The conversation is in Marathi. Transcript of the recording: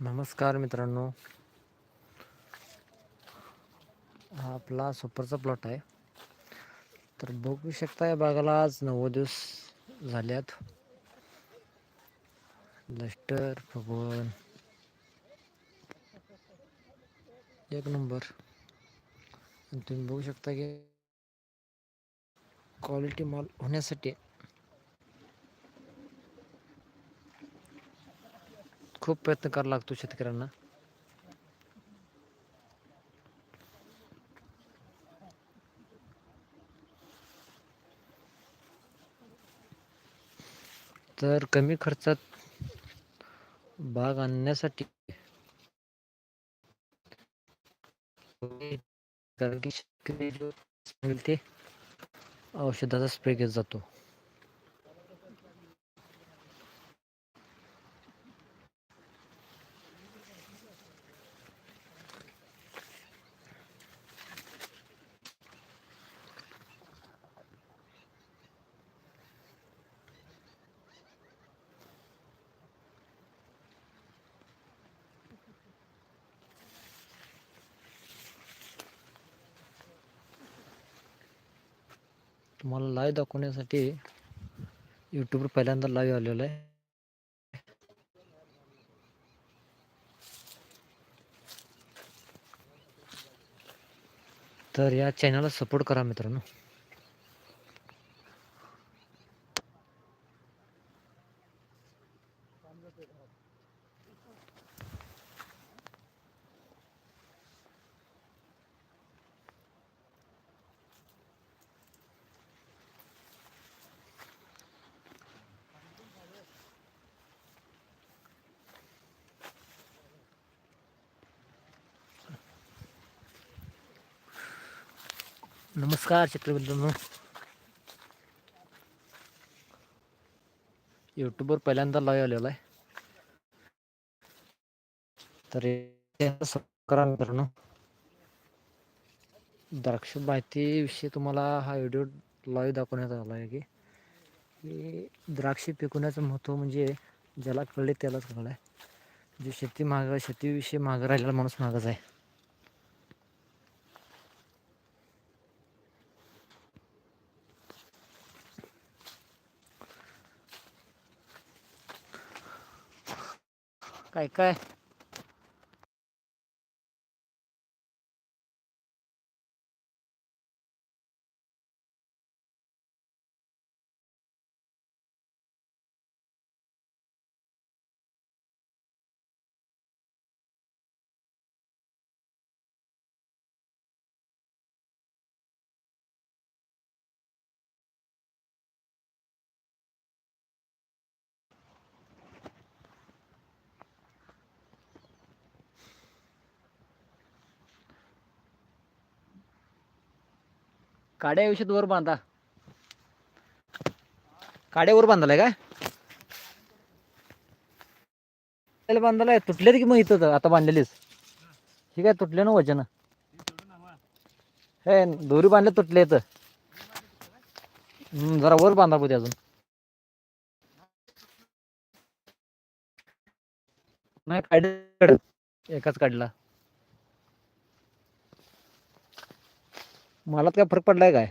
नमस्कार मित्रांनो. हा आपला सुपरचा प्लॉट आहे. तर बघू शकता या बागाला आज नव्वद दिवस झाल्यात. लस्टर फगवन एक नंबर. तुम्ही बघू शकता की क्वालिटी माल होण्यासाठी खूप प्रयत्न करावा लागतो शेतकऱ्यांना. तर कमी खर्चात बाग आणण्यासाठी कारण की शेतकरी जो सांगेल ते औषधाचा स्प्रे घेत जातो. तुम्हाला लाईव्ह दाखवण्यासाठी यूट्यूबवर पहिल्यांदा लाईव्ह आलेलं आहे. तर या चॅनलला सपोर्ट करा मित्रांनो. नमस्कार शेतकरी यूट्यूबवर पहिल्यांदा लाईव्ह आलेला आहे. तर करा मित्रांनो. द्राक्ष माहितीविषयी तुम्हाला हा व्हिडिओ लाईव्ह दाखवण्यात आला आहे की द्राक्ष पिकवण्याचं महत्त्व म्हणजे ज्याला कळले त्यालाच कळलं आहे जे शेती महाग शेतीविषयी महाग राहिलेला माणूस महागच आहे. काय काय काड्या आयुष्यात वर बांधा. काड्यावर बांधलाय काय? बांधलाय. तुटले की मग इथं आता बांधलेलीच ठीक आहे तुटले ना वजन. हे दोरी बांधले तुटले तर जरा वर बांधा पुढे अजून. नाही काढ एकाच काढला. मला काय फरक पडलाय काय?